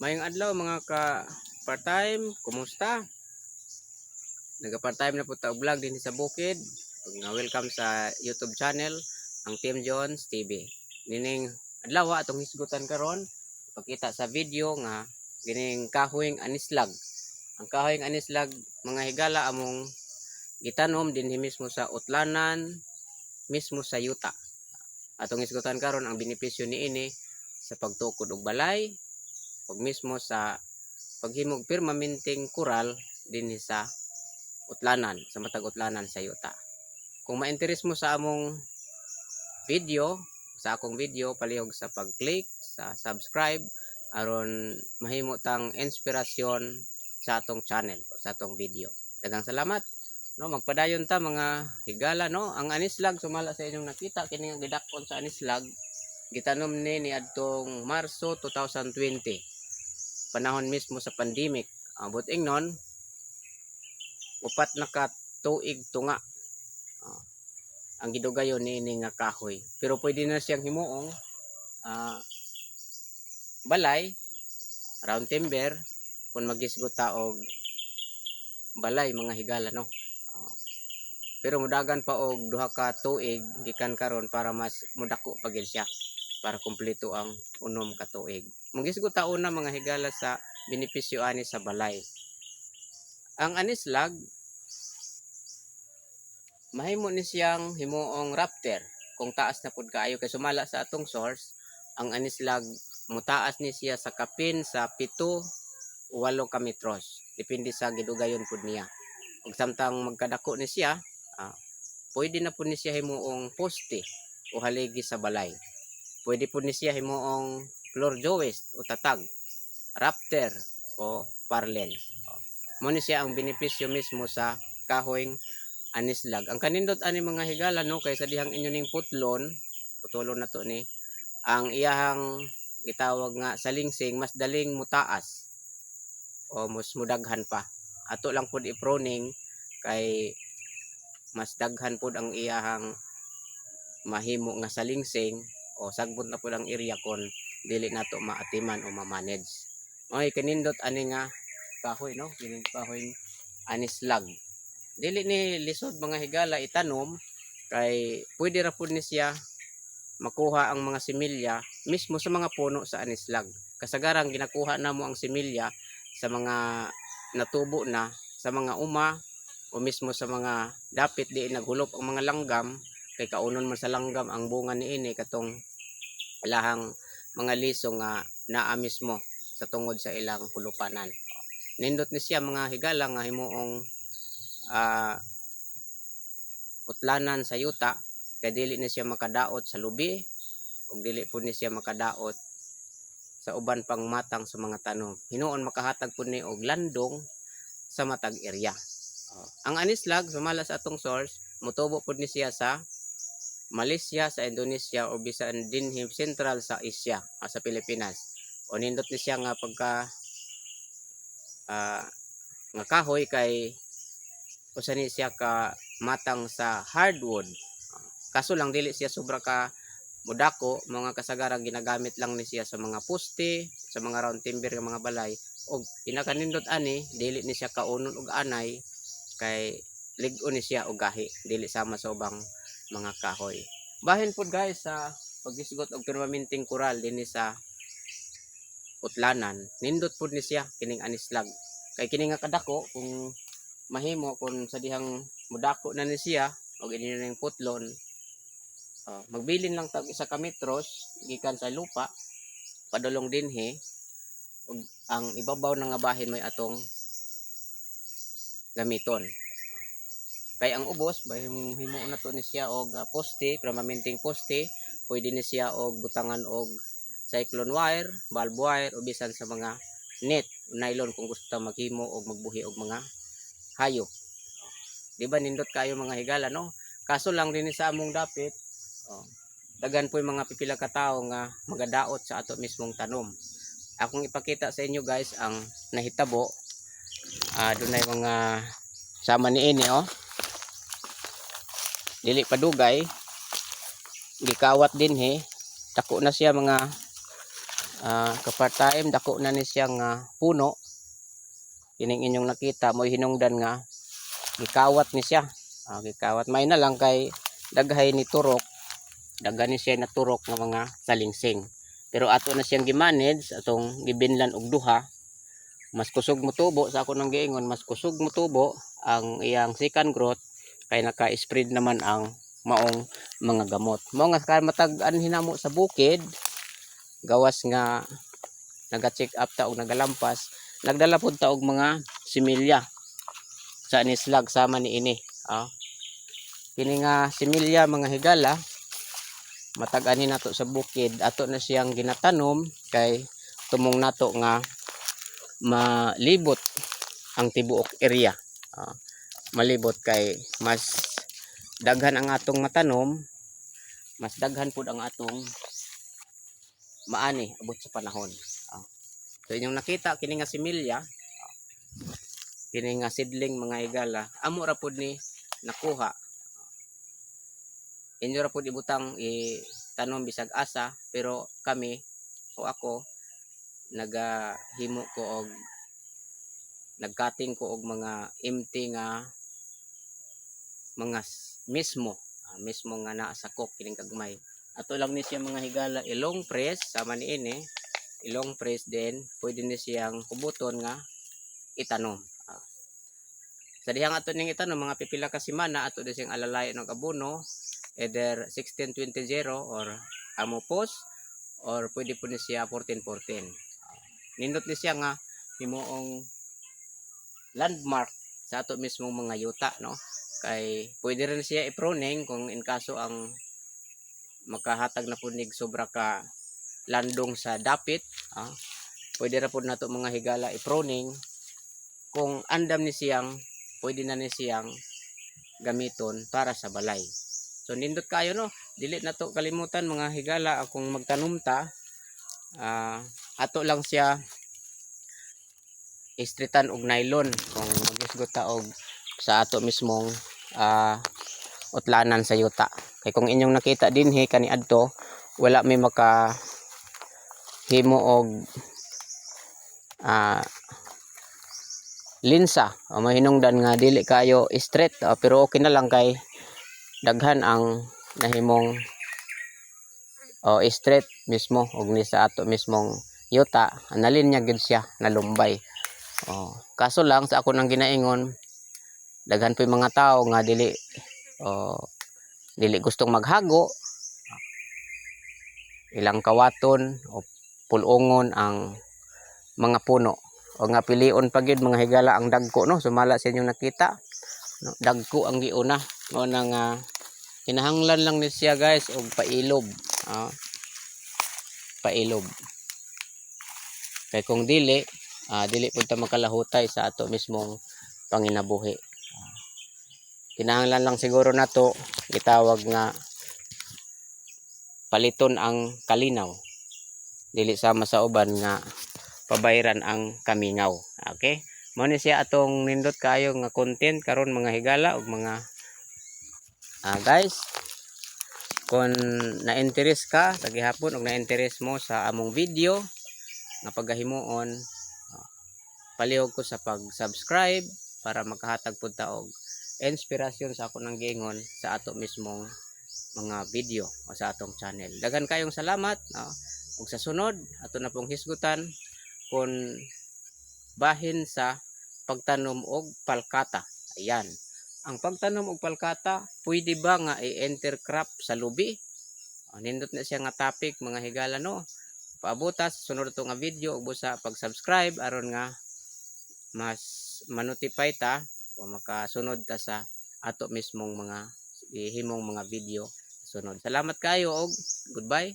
Mayong adlaw mga ka part-time, kumusta? Naga part-time na po ta og vlog din sa bukid. Welcome sa YouTube channel ang Team Jones TV. Nining adlaw atong hisgutan karon pakita sa video nga gining kahoyng anislag. Ang kahoyng anislag mga higala among gitanom din mismo sa utlanan mismo sa yuta. Atong hisgutan karon ang benepisyo niini sa pagtukod og balay ug mismo sa paghimog permanenteng kural dinhi sa utlanan sa matag utlanan sa yuta. Kung ma-interest mo sa among video, sa akong video palihog sa pag-click sa subscribe aron mahimo tang inspirasyon sa atong channel o sa atong video. Daghang salamat. No, magpadayon ta mga higala no. Ang anislag sumala sa inyong nakita kini nga gidakon sa anislag gitanom ni ni adtong Marso 2020 panahon mismo sa pandemic. Abot ingnon, upat na ka tuig tunga. Ah, ang gidugayon ni ini nga kahoy. Pero pwede na siyang himuong ah, balay, round timber, kung magisgot og balay mga higala no. Ah, pero mudagan pa og duha ka tuig gikan karon para mas mudako pa siya para kumpleto ang unom ka tuig. Magisgot ta una mga higala sa benepisyo ani sa balay. Ang anislag mahimo ni siyang himuong raptor kung taas na pud kaayo kay sumala sa atong source ang anislag mutaas ni siya sa kapin sa 7 o 8 ka metros depende sa gidugayon pud niya ug samtang magkadako ni siya ah, pwede na pud ni siya himuong poste o haligi sa balay pwede pud ni siya himuong floor joist o tatag raptor o parlens mo ni siya ang benepisyo mismo sa kahoyng anislag. Ang kanindot ani mga higala no kay sa dihang inyo ning putlon, putulon na to ni ang iyahang gitawag nga salingsing mas daling mutaas o mas mudaghan pa. Ato lang pud i-pruning kay mas daghan pud ang iyahang mahimo nga salingsing o sagbot na pud ang area kon dili nato maatiman o ma-manage. Oy kanindot ani nga kahoy no, kining kahoy anislag dili ni lisod mga higala itanom. Kay pwede ra pud ni siya makuha ang mga similya mismo sa mga puno sa anislag kasagarang ginakuha namo ang similya sa mga natubo na sa mga uma o mismo sa mga dapit di naghulop ang mga langgam. Kay kaunon man sa langgam ang bunga niini katong ilahang mga liso nga naa mismo sa tungod sa ilang hulupanan. Nindot ni siya mga higala nga himuong ah, utlanan sa yuta kay dili na siya makadaot sa lubi ug dili po ni siya makadaot sa uban pang matang sa mga tanom. Hinuon makahatag po ni og landong sa matag area ang anislag sumala sa atong source mutubo po ni siya sa Malaysia sa Indonesia o bisan din central sa Asia ah, sa Pilipinas. O nindot ni siya nga pagka ah, nga kahoy kay usa ni siya ka matang sa hardwood. Kaso lang dili siya sobra ka mudako mga kasagaran ginagamit lang ni siya sa mga poste sa mga round timber nga mga balay. Og pinakanindot ani dili ni siya kaunon og anay kay lig-on ni siya og gahi dili sama sa ubang mga kahoy. Bahin pod guys sa paghisgot og permanenteng kural dinhi sa utlanan. Nindot pod ni siya kining anislag. Kay kini nga kadako kung mahimo kung sa dihang mudako na ni siya og ini ning putlon uh, magbilin lang tag isa ka metros gikan sa lupa padulong dinhi ug ang ibabaw ng nga bahin may atong gamiton kay ang ubos bahim himo na to ni siya og uh, poste permanenteng poste pwede ni siya og butangan og cyclone wire bulb wire o bisan sa mga net nylon kung gusto maghimo og magbuhi og mga hayop. Di ba nindot kayo mga higala no? Kaso lang din sa among dapit, oh, dagan po yung mga pipila ka tao nga magadaot sa ato mismong tanom. Akong ipakita sa inyo guys ang nahitabo. Ah, doon ay mga sama ni ini oh. Dili pa dugay. Gikawat din he. Dako na siya mga Ah, kapart time dako na ni siyang ah, puno. Kining inyong nakita mo hinungdan nga gikawat ni siya. Ah, gikawat may na lang kay daghay ni turok. Daghan ni siya na turok nga mga salingsing. Pero ato na siyang gimanage atong gibinlan og duha. Mas kusog mo tubo sa ako nang giingon, mas kusog mo tubo ang iyang second growth kay naka-spread naman ang maong mga gamot. Mo nga matag-an hinamo sa bukid, gawas nga naga-check up ta og nagalampas, nagdala pud ta og mga similya sa nislag sama ni ini. Ah. Kini nga similya mga higala, matag-ani nato sa bukid, ato na siyang ginatanom kay tumong nato nga malibot ang tibuok area. Ah, malibot kay mas daghan ang atong matanom, mas daghan pud ang atong maani abot sa panahon. Ah. So inyong nakita kini nga similya, ah, kini nga seedling mga higala, amo ra pud ni nakuha. Inyo ra pud ibutang itanom bisag asa pero kami o ako nagahimo ko og nagcutting ko og mga empty nga mga mismo ah, mismo nga naa sa kok kining kagmay. Ato lang ni siya mga higala ilong press sama ni ini ilong press din pwede ni siyang kubuton nga itanom Ah. sa dihang ato ning itanom mga pipila ka semana ato din siyang alalayo ng abono either 1620 or amopos or pwede po ni siya 1414 nindot ni siya nga himuong landmark sa ato mismong mga yuta no kay pwede rin siya i-pruning kung in kaso ang makahatag na punig sobra ka landong sa dapit ah, pwede ra pud nato mga higala i-pruning. Kung andam ni siyang pwede na ni siyang gamiton para sa balay. So nindot kayo no? Dili na to kalimutan mga higala akong magtanom ta. Ah, ato lang siya istritan og nylon kung magisgot ta og sa ato mismong ah, utlanan sa yuta. Kay kung inyong nakita dinhi kani adto wala may maka himo og ah, linsa. O mahinungdan nga dili kayo straight. Ah, pero okay na lang kay daghan ang nahimong o straight mismo og ni sa ato mismong yuta. Nalinya gid siya nalumbay oh kaso lang sa ako nang ginaingon daghan pa mga tao nga dili oh dili gustong maghago. Ilang kawaton o pulongon ang mga puno. O nga pilion pa gid mga higala ang dagko no? Sumala sa inyong nakita. No, dagko ang giuna. Mo nang uh, kinahanglan lang ni siya guys og pailob. Ah pailob. Kay kung dili ah, dili pud ta makalahutay sa ato mismong panginabuhi kinahanglan lang siguro nato gitawag nga paliton ang kalinaw. Dili sama sa uban nga pabayran ang kamingaw. Okay? Mo ni siya atong nindot kayo nga content karon mga higala ug mga ah, guys. Kung na-interest ka sa gihapon ug na-interest mo sa among video nga pagahimuon ah, palihog ko sa pag-subscribe para makahatag pud ta og inspirasyon sa ako nang giingon sa ato mismong mga video o sa atong channel. Dagan kayong salamat ah, ug sa sunod ato na pong hisgutan kung bahin sa pagtanom og palkata. Ayan. Ang pagtanom og palkata, pwede ba nga i-enter crop sa lubi? Nindot na siya nga topic mga higala no. Paabutas sunod to nga video ug busa pag-subscribe aron nga mas manotify ta o makasunod ta sa ato mismong mga ihimong mga video sunod. Salamat kayo og goodbye.